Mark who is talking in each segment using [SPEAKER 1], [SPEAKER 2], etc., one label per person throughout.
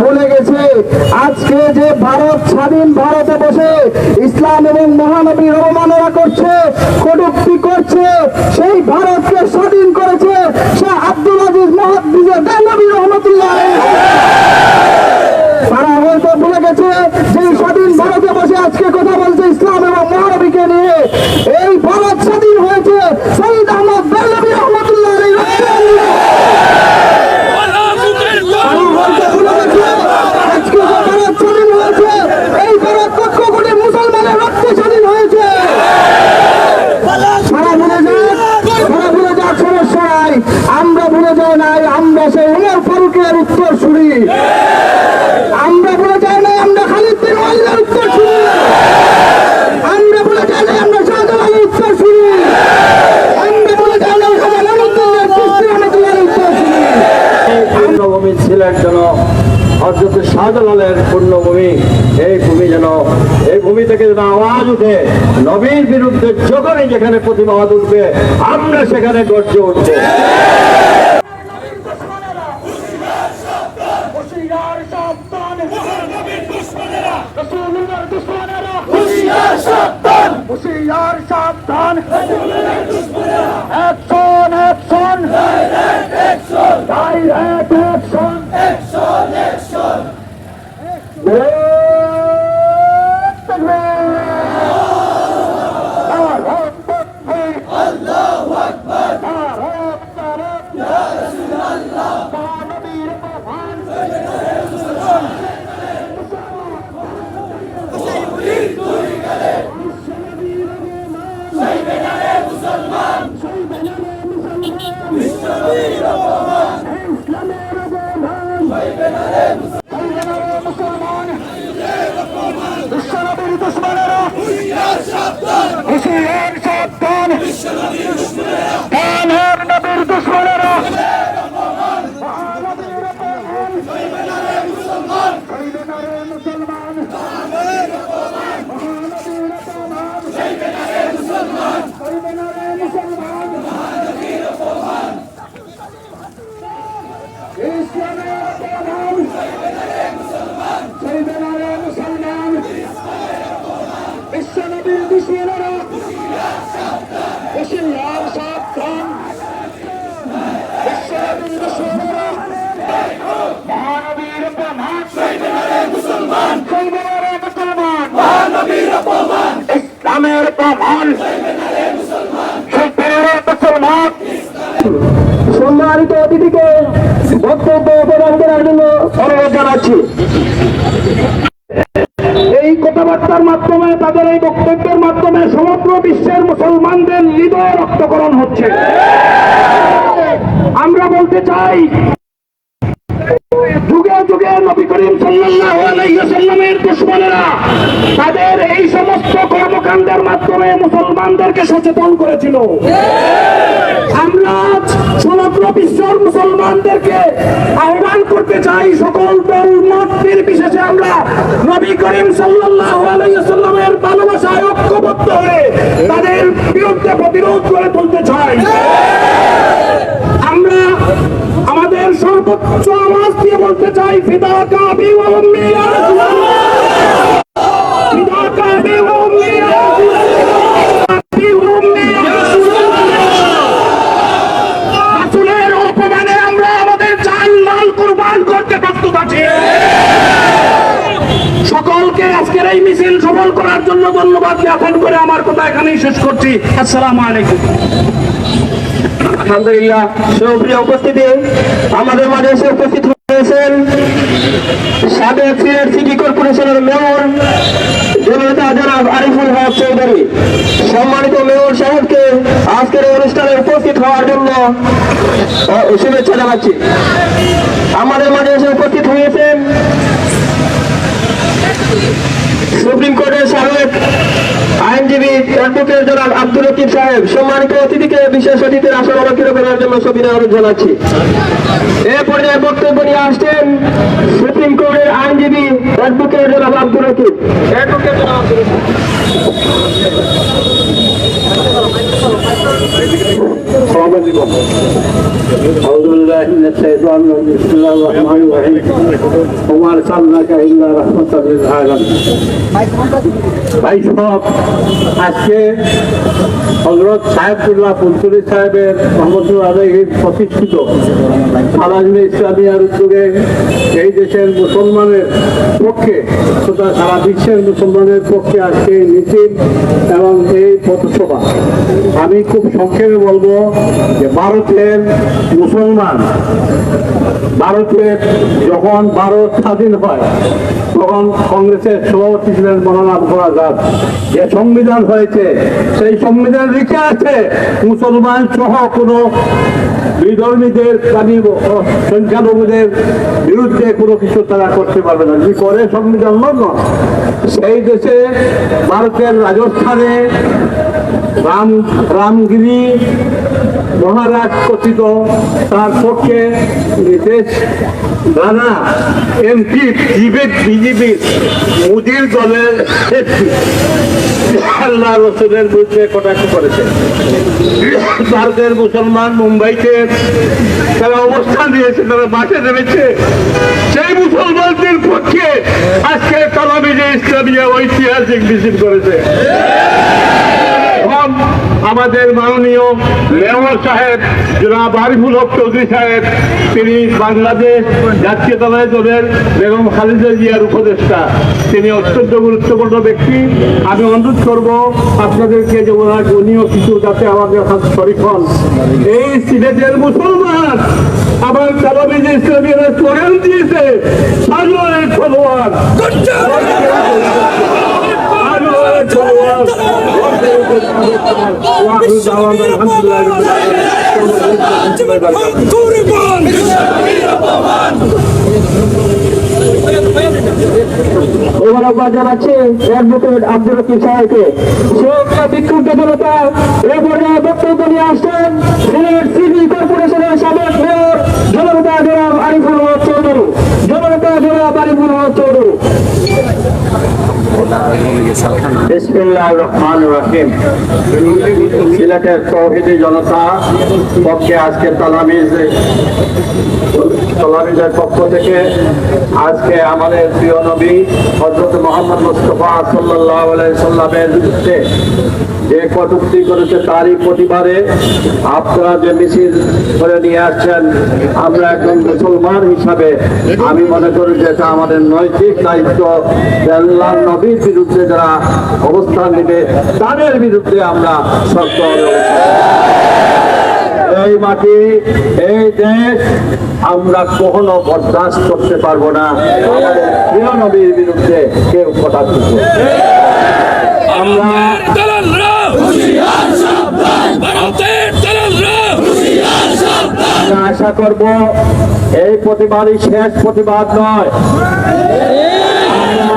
[SPEAKER 1] ভুলে গেছে। আজকে যে ভারত, স্বাধীন ভারতে বসে ইসলাম এবং মহানবী অবমাননা করছে, কটুক্তি করছে, সেই ভারতকে স্বাধীন করেছে সে আব্দুল আজিজ মহাদ্দিজের নবী রহমতুল্লাহ তারা হয়তো ভুলে গেছে যে স্বাধীন ভারতে বসে আজকে কথা বলছে ইসলাম এবং মহানবীকে নিয়ে এই ভারত স্বাধীন হয়েছে শহীদ আহমদ বেল্লবী রহমতুল্লাহ আলাইহির তারা হয়তো ভুলে গেছে আজকে যে ভারত স্বাধীন হয়েছে এই ভারত লক্ষ কোটি মুসলমানের রক্তে স্বাধীন হয়েছে সারা ভুলে যাক সারা ভুলে যাক সমস্যা নাই আমরা ভুলে যাই নাই আমরা সেই উমর ফারুকের উত্তর শুনি আমরা ভুলে যাই নাই আমরা খালিদ বিন ওয়ালিদের উত্তর শুনি আমরা ভুলে যাই নাই আমরা শাহজালালের উত্তর শুনি আমরা ভুলে যাই নাই খাজা নানুদ্দিনের চিশতি রহমতুল্লাহের উত্তর শুনি
[SPEAKER 2] পূর্ণভূমি সিলেট যেন হজরত শাহজালালের পূর্ণভূমি এই ভূমি যেন এই ভূমি থেকে যেন আওয়াজ উঠে নবীর বিরুদ্ধে যখনই প্রতিবাদ উঠবে। আমরা সেখানে গর্জে উঠবো।
[SPEAKER 1] হুশিয়ার সাবধান। Direct action. অ্যাকশন অ্যাকশন আল্লাহু আকবার ইয়া রাসূলুল্লাহ নবীর প্রধান বিশ্বনবীর দুশ্মনেরা হুশিয়ার সাবধান কানের নবীর দুশ্মনেরা মহানবীর অপমান মুসলমান মুসলমান মহানবীর অপমান মুসলমান মুসলমান ইসলামের অপমান সৈবেনারে মুসলমান বিশ্বনবীর দুশ্মনেরা মহানবীর মুসলমান। মুসলমান। মহানবীর ইসলামের মুসলমান। সম্মানিত অতিথিকে বক্তব্য প্রদান করার জন্য অনুরোধ জানাচ্ছি। কথাবার্তার মাধ্যমে, তাদের এই বক্তব্যের মাধ্যমে সমগ্র বিশ্বের মুসলমানদের হৃদয় রক্তকরণ হচ্ছে। আমরা বলতে চাই, যুগে যুগে নবী করিম সাল্লামের দুশমনেরা তাদের এই সমস্ত কর্মকাণ্ডের মাধ্যমে মুসলমানদেরকে সচেতন করেছিল। আমরা সমগ্র বিশ্বের মুসলমানদেরকে আহ্বান করতে চাই সকল দল মত নির্বিশেষে আমরা নবী করিম সাল্লাল্লাহু ভালোবাসায় ঐক্যবদ্ধ হয়ে তাদের বিরুদ্ধে প্রতিরোধ করে তুলতে চাই। আমরা আমাদের সর্বোচ্চ আওয়াজ দিয়ে বলতে চাই, ফিদা কাবি ওয়া ফিদা কাবি ওয়া উম্মি ইয়া রাসূলুল্লাহ রাসূলের অপমানে আমরা আমাদের জান মাল কুরবান করতে প্রস্তুত আছি সকলকে আজকের এই মিছিল সফল করার জন্য ধন্যবাদ জ্ঞাপন করে আমার কথা এখানেই শেষ করছি। আসসালামু আলাইকুম।
[SPEAKER 2] আলহামদুলিল্লাহ, সুপ্রিয় উপস্থিতি, আমাদের মাঝে এসে উপস্থিত হয়েছেন সাবেক সিটি কর্পোরেশনের মেয়র সম্মানিত মেয়র সাহেবকে আজকের অনুষ্ঠানে উপস্থিত হওয়ার জন্য শুভেচ্ছা জানাচ্ছি। আমাদের মাঝে এসে উপস্থিত হয়েছেন সুপ্রিম কোর্টের সাবেক আইনজীবী অ্যাডভোকেট জনাব আব্দুল রকিব সাহেব, সম্মানিত অতিথিকে বিশেষ অতিথির আসন অলক্ষিত করার জন্য সবিনয় অনুরোধ জানাচ্ছি এ পর্যায়ে বক্তব্য নিয়ে আসছেন সুপ্রিম কোর্টের আইনজীবী অ্যাডভোকেট জনাব আব্দুল রকিব অ্যাডভোকেট জনাব আব্দুল রকিব
[SPEAKER 3] أعوذ بالله
[SPEAKER 4] بالله من الشيطان الرجيم بسم الله الرحمن الرحيم وما ارسلناك الا رحمه للعالمين ভাই সব আজকে হজরত সাহেবুল্লাহ ফুলতুলি সাহেবের রহমতুল্লাহ আলহীর প্রতিষ্ঠিত। আলাজমে ইসলামিয়ার উদ্যোগে এই দেশের মুসলমানের পক্ষে তথা সারা বিশ্বের মুসলমানের পক্ষে আজকে এই মিছিল এবং এই পথসভা। আমি খুব সংক্ষেপে বলব যে ভারতের মুসলমান, ভারতের যখন ভারত স্বাধীন হয় তখন কংগ্রেসের সভাপতি ছিলেন মৌলানা আবুল আজাদ যে সংবিধান হয়েছে, সেই সংবিধান লিখে আছে, মুসলমান সহ কোনো বিধর্মীদের প্রাণী সংখ্যালঘুদের বিরুদ্ধে কোনো কিছু তারা করতে পারবে না। যদি করে সংবিধান লঙ্ঘন? সেই দেশে ভারতের রাজস্থানে রাম, রামগিরি মহারাজ কথিত, তার পক্ষে দেশ রানা, এমপি, বিবেক, বিজেপি, মোদির দলের আল্লাহ রসুলের বিরুদ্ধে কটাক্ষ করেছে। ভারতের মুসলমান মুম্বাইতে তারা অবস্থান দিয়েছে তারা মাঠে নেমেছে। সেই মুসলমানদের পক্ষে আজকে তালামিজে ইসলামিয়া ঐতিহাসিক মিছিল করেছে। আমাদের মাননীয় মেয়র সাহেব, জনাব আরিফুল হক চৌধুরী সাহেব, তিনি বাংলাদেশ জাতীয়তাবাদী দলের বেগম খালেদা জিয়ার উপদেষ্টা। তিনি অত্যন্ত গুরুত্বপূর্ণ ব্যক্তি। আমি অনুরোধ করব আপনাদেরকে যে ওনার উনিও কিছু যাতে আমাদের হাত শরীফ হন এই সিলেটের মুসলমান, আবার ইসলামের স্লোগান দাওয়ান
[SPEAKER 1] মোবারকবাদ জানাচ্ছি অ্যাডভোকেট আব্দুল রকিব সাহেবকে সে একটা বিক্ষুব্ধ জনতা এরপরে পর্যায়ে বক্তব্য নিয়ে আসছেন সিলেট সিটি কর্পোরেশনের সাবেক মেয়র জনতা জনাব আরিফুল হক চৌধুরী জনতা জনাব আরিফুল চৌধুরী
[SPEAKER 4] যে কটুক্তি করেছে তারই প্রতিবারে আপনারা যে মিছিল করে নিয়ে আসছেন, আমরা একজন মুসলমান হিসাবে আমি মনে করি যে এটা আমাদের নৈতিক দায়িত্ব। নবীর বিরুদ্ধে যারা অবস্থান নেবে তাদের বিরুদ্ধে আমরা শক্ত এই মাটি এই দেশ আমরা কখনো বরদাস্ত করতে পারব না। আমাদের বিরুদ্ধে কেউ কথা আমরা আশা করব এই প্রতিবাদই শেষ প্রতিবাদ নয়।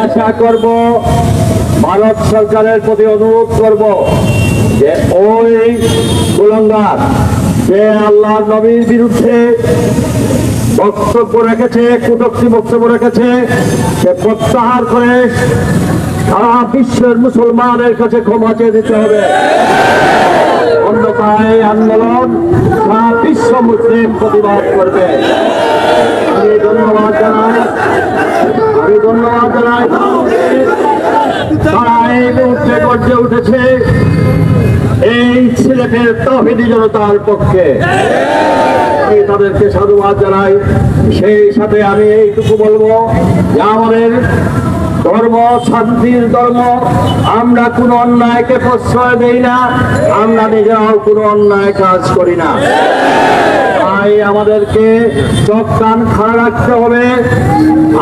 [SPEAKER 4] আশা করব, ভারত সরকারের প্রতি অনুরোধ করব যে ওই কুলঙ্গার যে আল্লাহ নবীর বিরুদ্ধে বক্তব্য রেখেছে কুটক্তি বক্তব্য রেখেছে, সে প্রত্যাহার করে সারা বিশ্বের মুসলমানের কাছে ক্ষমা চেয়ে দিতে হবে। অন্যথায় আন্দোলন সারা বিশ্ব মুসলিম প্রতিবাদ করবে। ধন্যবাদ জানাই। ধন্যবাদ জানাই তারা এই মুহূর্তে গর্জে উঠেছে এই সিলেটের তহিদি জনতার পক্ষে আমি তাদেরকে সাধুবাদ জানাই সেই সাথে আমি এইটুকু বলব যে আমাদের ধর্ম শান্তির ধর্ম আমরা কোন অন্যায়কে প্রশ্রয় দেই না আমরা নিজেরাও কোনো অন্যায় কাজ করি না তাই আমাদেরকে চোখ কান খাড়া রাখতে হবে।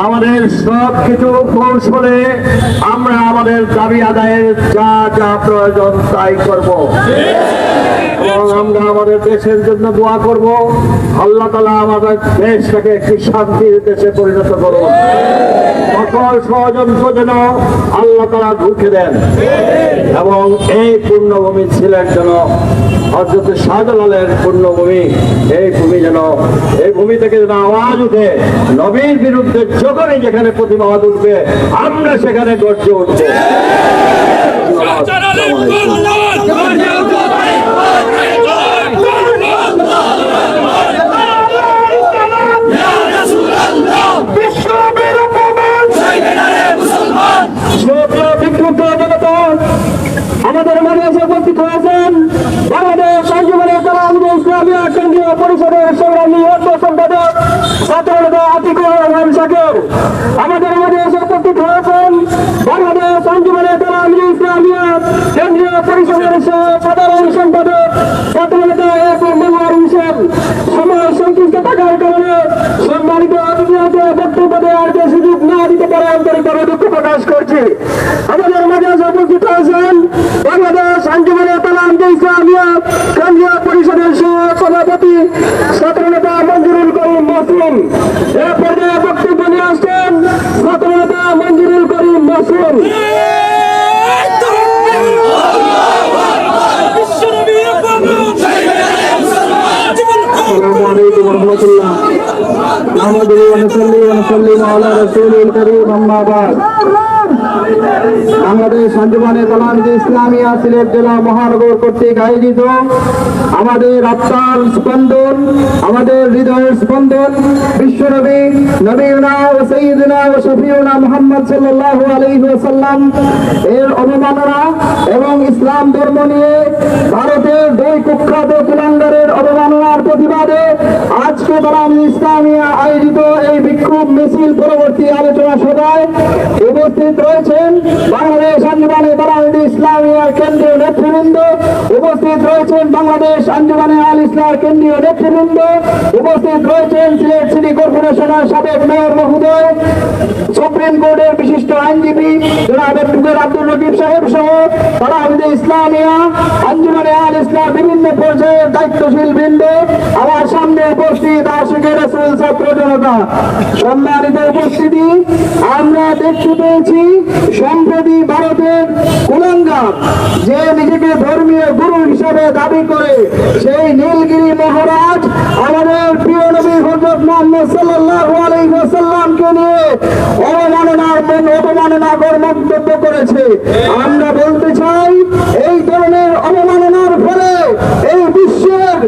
[SPEAKER 4] আমাদের সব কিছু কৌশলে আমরা আমাদের দাবি আদায়ের যা যা প্রয়োজন তাই করব। এবং আমরা আমাদের দেশের জন্য দোয়া করব। আল্লাহ তালা আমাদের দেশটাকে একটি শান্তির দেশে পরিণত করুন। সকল ষড়যন্ত্র যেন আল্লাহ তালা ঢুকে দেন। এবং এই পূর্ণভূমি ছিলেন যেন হজরত শাহজালালের পূর্ণভূমি। এই ভূমি যেন এই ভূমি থেকে যেন আওয়াজ উঠে নবীর বিরুদ্ধে যখনই যেখানে প্রতিবাদ উঠবে আমরা সেখানে গর্জে উঠবো
[SPEAKER 5] শাহজালালের কল্যাণ
[SPEAKER 1] উপস্থিত হয়েছেন বাংলাদেশ সঞ্জীবনী কালাম ইসলামিয়া কেন্দ্রীয় পরিষদের সংগ্রামী অর্থ সম্পাদক ছাত্রনেতা আতিকুর রহমান শাকের আমাদের মাঝে উপস্থিত হয়েছেন বাংলাদেশ সঞ্জীবনী কালাম ইসলামিয়া কেন্দ্রীয় পরিষদের সাধারণ Señor. আমাদের সঞ্জীবনী কলামজি ইসলামিয়া সিলেট জেলা মহানগর কর্তৃক আয়োজিত আমাদের আত্মার স্পন্দন, আমাদের হৃদয়ের স্পন্দন, বিশ্বনবী নবীনা ও সঈদিনা ও শফিউনা মোহাম্মদ সাল্লাহ আলহি সাল্লাম এর অবমাননা এবং ইসলাম ধর্ম নিয়ে ভারতের দুই কুখ্যাত কুলাঙ্গারের অবমাননার প্রতিবাদে আজকে তারা ইসলামিয়া আয়োজিত এই বিক্ষোভ মিছিল পরবর্তী আলোচনা সভায় উপস্থিত রয়েছেন বাংলাদেশ আঞ্জুমানে বারাম ইসলামিয়া কেন্দ্রীয় নেতৃবৃন্দ। উপস্থিত রয়েছেন বাংলাদেশ আঞ্জুমানে আল ইসলাম কেন্দ্রীয় নেতৃবৃন্দ। উপস্থিত রয়েছেন সিলেট সিটি কর্পোরেশনের সাবেক মেয়র মহোদয়, সুপ্রিম কোর্টের বিশিষ্ট আইনজীবী জনাব অ্যাডভোকেট আব্দুল রকিব সাহেব সহ তারা ইসলামিয়া, আঞ্জুমানে আল ইসলাম বিভিন্ন পর্যায়ের দায়িত্বশীল বৃন্দ। আমার সামনে উপস্থিত আশিকের ছাত্র জনতা। সম্মানিত উপস্থিতি, আমরা দেখতে পেয়েছি সম্প্রতি ভারতের কুলাঙ্গার, যে নিজেকে ধর্মীয় গুরু হিসাবে দাবি করে, সেই নীলগিরি মহারাজ আমাদের প্রিয় নবী হজরত মোহাম্মদ সাল্লাল্লাহু আলাইহি ওয়াসাল্লামকে নিয়ে অবমাননার মন অবমাননাকর মন্তব্য করেছে। আমরা বলতে চাই, এই ধরনের অবমাননার ফলে এই বিশ্বের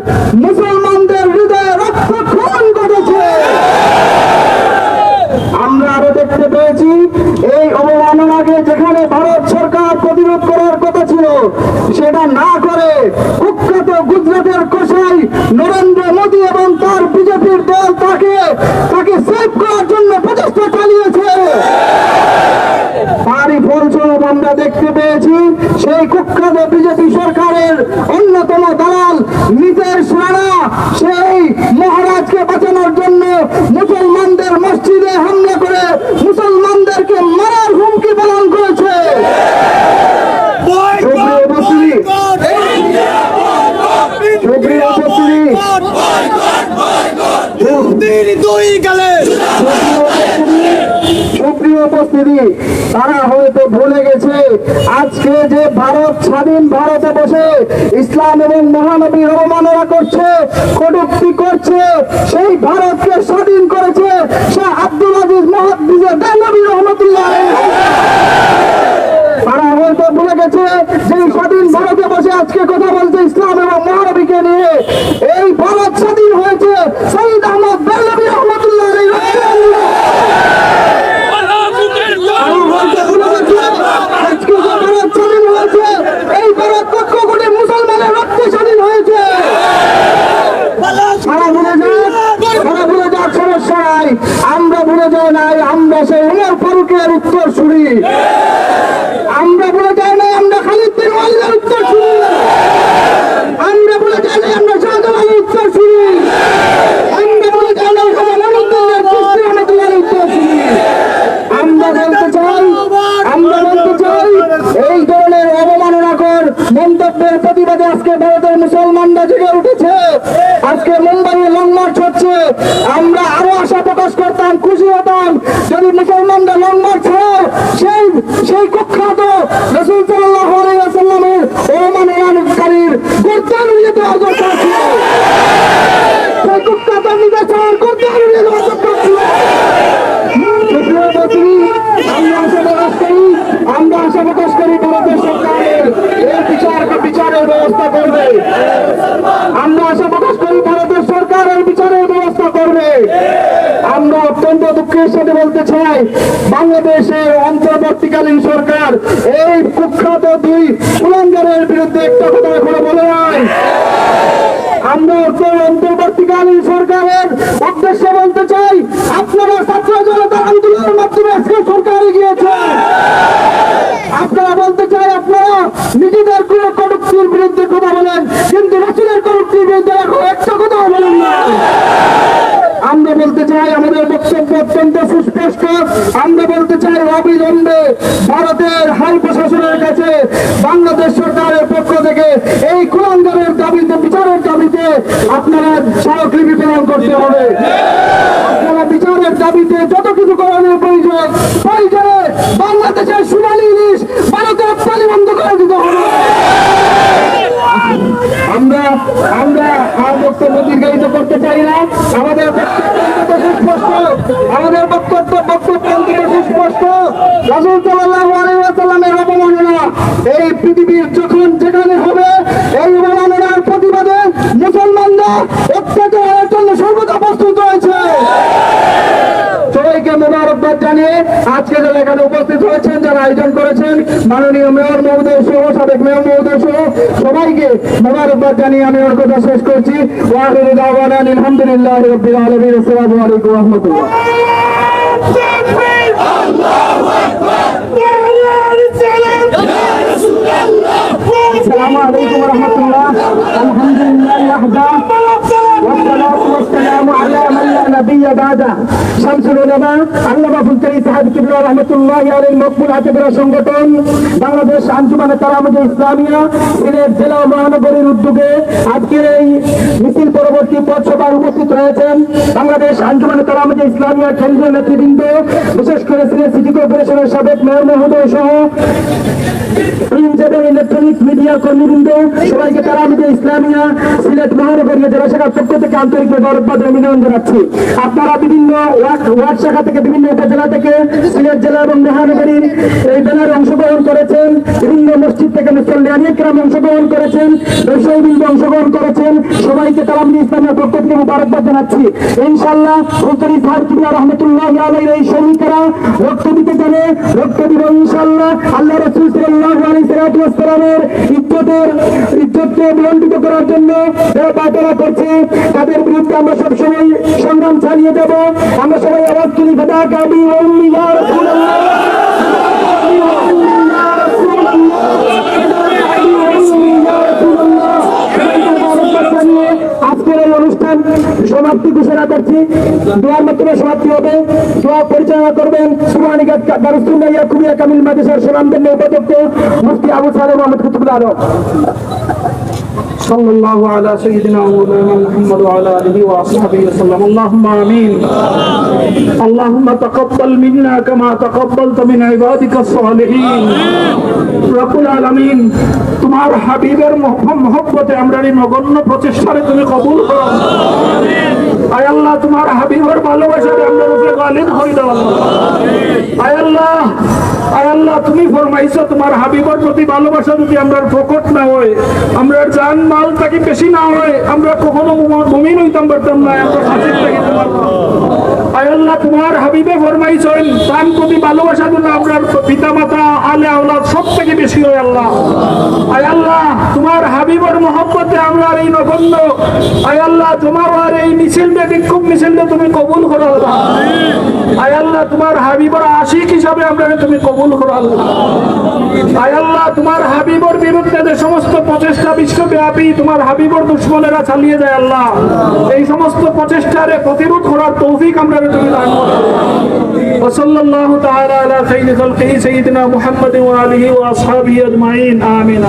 [SPEAKER 1] মুসলমানদের হৃদয়ে রক্তক্ষরণ ঘটেছে আমরা আরও দেখতে পেয়েছি এই অবমাননাকে যেখানে ভারত সরকার প্রতিরোধ করার কথা ছিল সেটা না করে কুখ্যাত গুজরাটের কোষাই নরেন্দ্র মোদী এবং তার বিজেপির দল তাকে তাকে সেভ করার জন্য প্রচেষ্টা চালিয়েছে। তারই ফলস্বরূপ আমরা দেখতে পেয়েছি, সেই কুখ্যাত বিজেপি সরকারের অন্যতম দালাল নিজের রানা সেই মহারাজকে বাঁচানোর জন্য মুসলমানদের মসজিদে হামলা করে মুসলমানদেরকে মারার হুমকি পালন করেছে সুপ্রিয় উপস্থিতি সুপ্রিয় উপস্থিতি সুপ্রিয় উপস্থিতি তারা হয়তো ভুলে গেছে আজকে যে ভারত স্বাধীন ভারতে বসে ইসলাম এবং মহানবী অবমাননা করছে, কটুক্তি করছে, সেই ভারতকে স্বাধীন করেছে সে আব্দুল আজিজ মহাদিজের দেনবী রহমতুল্লাহ তারা হয়তো ভুলে গেছে যে স্বাধীন ভারতে বসে আজকে কথা বলছে ইসলাম এবং মহানবীকে নিয়ে এই ভারত স্বাধীন হয়েছে শহীদ আহমদ বেলবী রহমতুল্লাহ আজকে যে ভারত স্বাধীন হয়েছে এই ভারত পক্ষ কোটি মুসলমানের রক্তে স্বাধীন হয়েছে সারা ভুলে যাক সারা ভুলে যাক সমস্যা নাই আমরা ভুলে যাই নাই আমরা সেই উমর ফারুকের উত্তর শুনি আমরা ভুলে যাই নাই আমরা খালিদ বিন ওয়ালিদের উত্তর শুনি আমরা ভুলে যাই নাই আমরা শাহজালালের উত্তর শুনি আমরা ভুলে যাই নাই আমরা মনুদ্দিনের চিস্তি রহমতুল্লাহের উত্তর শুনি আমরা বলতে চাই আমরা বলতে চাই এই ধরনের অবমাননাকর মন্তব্যের প্রতিবাদে আজকে ভারতের মুসলমানরা জেগে উঠেছে আজকে মুম্বাইয়ে লং মার্চ হচ্ছে আমরা আরও আশা প্রকাশ করতাম খুশি হতাম যদি মুসলমানরা লং মার্চ হয় সেই সেই কুখ্যাত রসুল সাল্লাহ আলাইসাল্লামের অবমাননাকারীর গোর্দান উড়িয়ে দেওয়ার দরকার ছিল সেই কুখ্যাত নির্দেশন গোর্দান উড়িয়ে দেওয়ার দরকার ছিল সুপ্রিয় উপস্থিতি, আমরা আশা প্রকাশ ভারতের সরকারের এই বিচার বিচারের ব্যবস্থা করবে আমরা আশা প্রকাশ ভারতের সরকারের বিচারের ব্যবস্থা করবে আমরা অত্যন্ত দুঃখের সাথে বলতে চাই, বাংলাদেশের অন্তর্বর্তীকালীন সরকার এই কুখ্যাত দুই কুলাঙ্গারের বিরুদ্ধে একটা কথা এখনও বলে নাই। আমরা অন্তর্বর্তীকালীন সরকারের উদ্দেশ্যে বলতে চাই, আপনারা ছাত্র জনতার আন্দোলনের মাধ্যমে আজকে সরকারে গিয়েছে আপনারা নিজেদের কোন কটুক্তির বিরুদ্ধে কথা বলেন কিন্তু রাসুলের কটুক্তির বিরুদ্ধে এখন একটা কথা বলেন না আমরা বলতে চাই আমাদের বক্তব্য অত্যন্ত সুস্পষ্ট। আমরা বলতে চাই অবিলম্বে ভারতের হাই প্রশাসনের কাছে বাংলাদেশ সরকারের পক্ষ থেকে এই কুলাঙ্গারের দাবিতে, বিচারের দাবিতে আপনারা স্মারকলিপি প্রেরণ করতে হবে। আপনারা বিচারের দাবিতে যত কিছু করানোর প্রয়োজন, প্রয়োজনে বাংলাদেশের সোনালী ইলিশ ভারতের পানি বন্ধ করে দিতে হবে। আমরা আমরা আর বক্তব্য দীর্ঘায়িত করতে চাই না আমাদের বক্তব্য অন্তত সুস্পষ্ট আমাদের বক্তব্য বক্তব্য অন্তত সুস্পষ্ট রাসূল সাল্লাল্লাহু আলাইহি ওয়াসাল্লামের অবমাননা এই পৃথিবীর যখন যেখানে হবে এই অবমাননার প্রতিবাদে মুসলমানরা অত্যাচারের জন্য সর্বদা প্রস্তুত রয়েছে সবাইকে মোবারকবাদ জানিয়ে আজকে যারা এখানে উপস্থিত হয়েছেন যারা আয়োজন করেছেন মাননীয় মেয়র মহোদয় সহ সাবেক মেয়র মহোদয় সহ সবাইকে মোবারকবাদ জানিয়ে আমি ওর কথা শেষ করছি ওয়াহিদ দাওয়ানা আলহামদুলিল্লাহ রবিল আলমীর আসসালামু আলাইকুম রহমতুল্লাহ السلام عليكم ورحمة الله الحمد لله وحده والصلاة والسلام على النبي بعده شمس العلماء علم ابو আল্লামা صاحب كبر رحمه الله আলাইহির المقبول আতিবরা সংগঠন, বাংলাদেশ আঞ্জুমান তারামুজ ইসলামিয়া সিলেট জেলা ও মহানগরীর উদ্যোগে আজকের এই মিছিল পরবর্তী পথসভায় উপস্থিত রয়েছেন বাংলাদেশ আঞ্জুমান তারামুজ ইসলামিয়া কেন্দ্রীয় নেতৃবৃন্দ, বিশেষ করে সিলেট সিটি কর্পোরেশনের সাবেক মেয়র মহোদয় সহ ইলেকট্রনিক মিডিয়া কর্মীবৃন্দ, সবাইকে তারা আমাদের ইসলামিয়া সিলেট মহানগরীয় জেলা শাখার পক্ষ থেকে আন্তরিকভাবে অভিনন্দন জানাচ্ছি। আপনারা বিভিন্ন ওয়ার্ড শাখা থেকে, বিভিন্ন উপজেলা থেকে, সিলেট জেলা এবং মহানগরীর এই ব্যানারে অংশগ্রহণ করেছেন। বিভিন্ন মসজিদ থেকে মুসল্লি অনেকরাম অংশগ্রহণ করেছেন ব্যবসায়ীবৃন্দ অংশগ্রহণ করেছেন। সবাইকে তারা আমাদের ইসলামের পক্ষ থেকে মুবারকবাদ জানাচ্ছি। ইনশাল্লাহ ফুলকারী সাহেব রহমতুল্লাহ আলাইহির এই সৈনিকেরা রক্ত দিতে জানে, রক্ত দিব ইনশাল্লাহ আল্লাহ রসুল সাল্লাল্লাহু আলাইহি সাল্লাতু ওয়াসসালামের ইজ্জতের, ইজ্জতকে বিলম্বিত করার জন্য যারা বাধা করছে, তাদের বিরুদ্ধে আমরা সবসময় সংগ্রাম চালিয়ে যাব আমরা সবাই আওয়াজ তুলি রাসূলুল্লাহ। আজকের অনুষ্ঠান সমাপ্তি ঘোষণা করছি। দোয়ার মাধ্যমে সমাপ্তি হবে। দোয়া পরিচালনা করবেন কামিল আবু সালেম صلى الله على سيدنا مولانا محمد وعلى اله واصحابه وسلم اللهم امين اللهم تقبل منا كما تقبلت من عبادك الصالحين رب العالمين তোমার হাবিবের মহব্বতে আমরা এই নগণ্য প্রচেষ্টারে তুমি কবুল করো আয় আল্লাহ তোমার হাবিবের ভালোবাসাতে আমরা রূপে গালিব হয়ে দাও আল্লাহ আয় আল্লাহ আয় আল্লাহ, তুমি ফরমাইছো, তোমার হাবিবর প্রতি ভালোবাসা যদি আমরা প্রকট না হয়, আমরা জান মাল তাকে বেশি না হয়, আমরা কখনো মুমিন হইতাম পারতাম না, আমরা ফাঁসির থাকি। তোমার আল্লাহ, তোমার হাবিবে ফরমাইছেন তার প্রতি ভালোবাসা দিলে আমরা পিতা আলে আওলাদ সব থেকে বেশি হয় আল্লাহ। আয় তোমার হাবিবর মহব্বতে আমরা এই নগণ্য। আয় তোমার আর এই মিছিলটা বিক্ষোভ মিছিলটা তুমি কবুল করো আল্লাহ। আয় তোমার হাবিবর আশিক হিসাবে আমরা তুমি কবুল করো আল্লাহ। আয় তোমার হাবিবর বিরুদ্ধে যে সমস্ত প্রচেষ্টা বিশ্বব্যাপী, তোমার হাবিবর দুশ্মনেরা চালিয়ে যায় আল্লাহ। এই সমস্ত প্রচেষ্টারে প্রতিরোধ করার তৌফিক আমরা وصلى الله تعالى على خير خلقه سيدنا محمد وآله وأصحابه أجمعين. آمين.